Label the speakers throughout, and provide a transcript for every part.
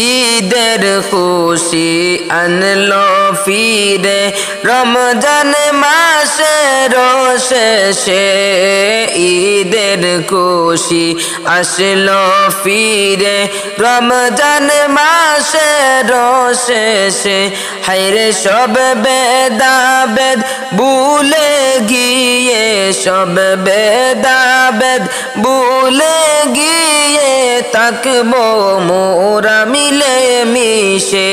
Speaker 1: ঈদের খুশি আনলো ফিরে রমজান মাসের শেষে ঈদের খুশি আসলো ফিরে রমজান মাসের শেষে হাইরে সব বেদাবেদ ভুলে গিয়ে, সব বেদাবেদ ভুলে গিয়ে তাকবো মোরা মিলে মিশে।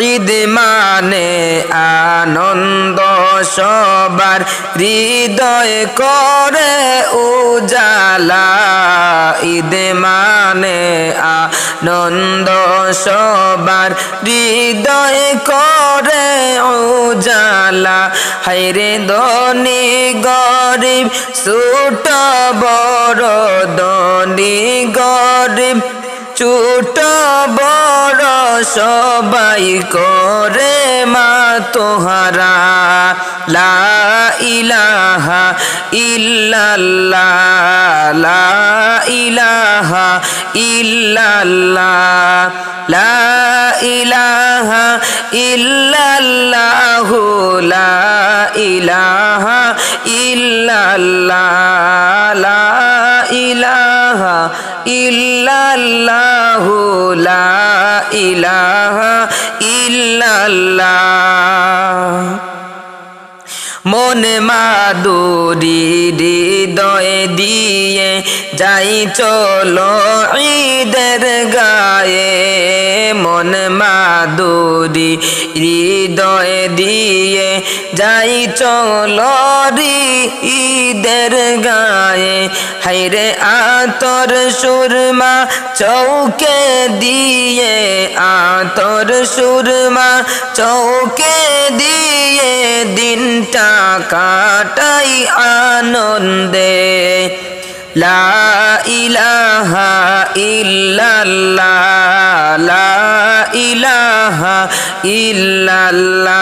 Speaker 1: ঈদ মানে আনন্দ সবার, হৃদয় করে উজালা। ঈদ মানে আনন্দ সবার, হৃদয় করে উজালা। হাইরে ধনী গরিব, ছোট বড় ধনী গরিব ছোট বড় সবাই করে মা তোহারা। লা ইলাহা ইল্লাল্লাহ, লা ইলাহা ইল্লাল্লাহ, লা ইলাহা ইল্লাল্লাহ, লা ইলাহা ইল্লাল্লাহ। ইল্লাল্লাহ লা ইলাহা ইল্লাল্লাহ। মন মাদুরি হৃদয়ে দিয়ে যাই চলো ঈদের গায়ে। মন মাদুরি হৃদয়ে দিয়ে যাই চলো ঈদের গায়ে হাইরে আতর সুরমা চৌকে দিয়ে, আতর সুরমা চৌকে দিয়ে দিনটা কাটাই আনন্দে। লা ইলাহা ইল্লাল্লাহ, লা ইলাহা ইল্লাল্লাহ।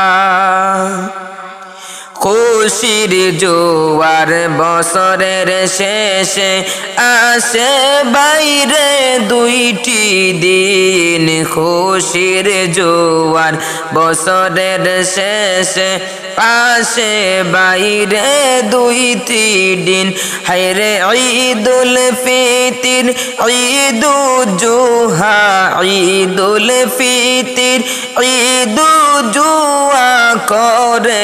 Speaker 1: খুশির জোয়ার বছরের শেষে আসে বাইরে দুইটি দিন। খুশির জোয়ার বছরের শেষে আসে বাইরে দুইটি দিন। হাইরে ঈদুল ফিতির ঈদু জুহা, ঈদুল ফিতির ঈদু জুয়া করে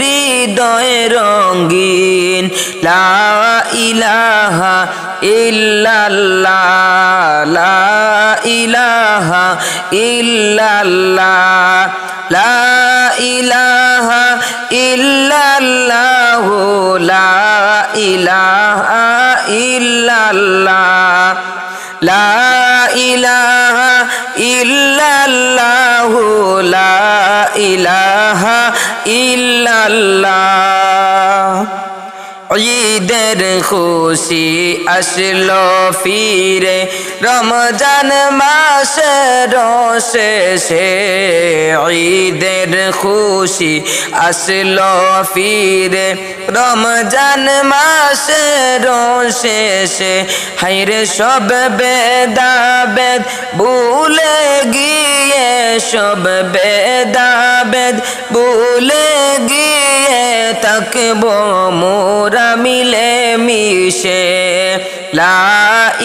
Speaker 1: হৃদয় রঙ্গিন লা ইলাহা ইল্লাল্লাহ, লা ইলাহা ইল্লাল্লাহ, লা ইলাহা ইল্লাল্লাহ, লা ইলাহা লা ইলাহা ইল্লাল্লাহ, লা ইলাহা ইল্লাল্লাহ। ঈদের খুশি আসলো ফিরে। রমজান মাসে শেষে ঈদের খুশি আসলো ফিরে। রমজান মাসে শেষে হাইরে সব বেদা বেদ ভুলে গিয়ে, সব বেদা বেদ ভুলে গিয়ে তকব মোরা মিলে মিশে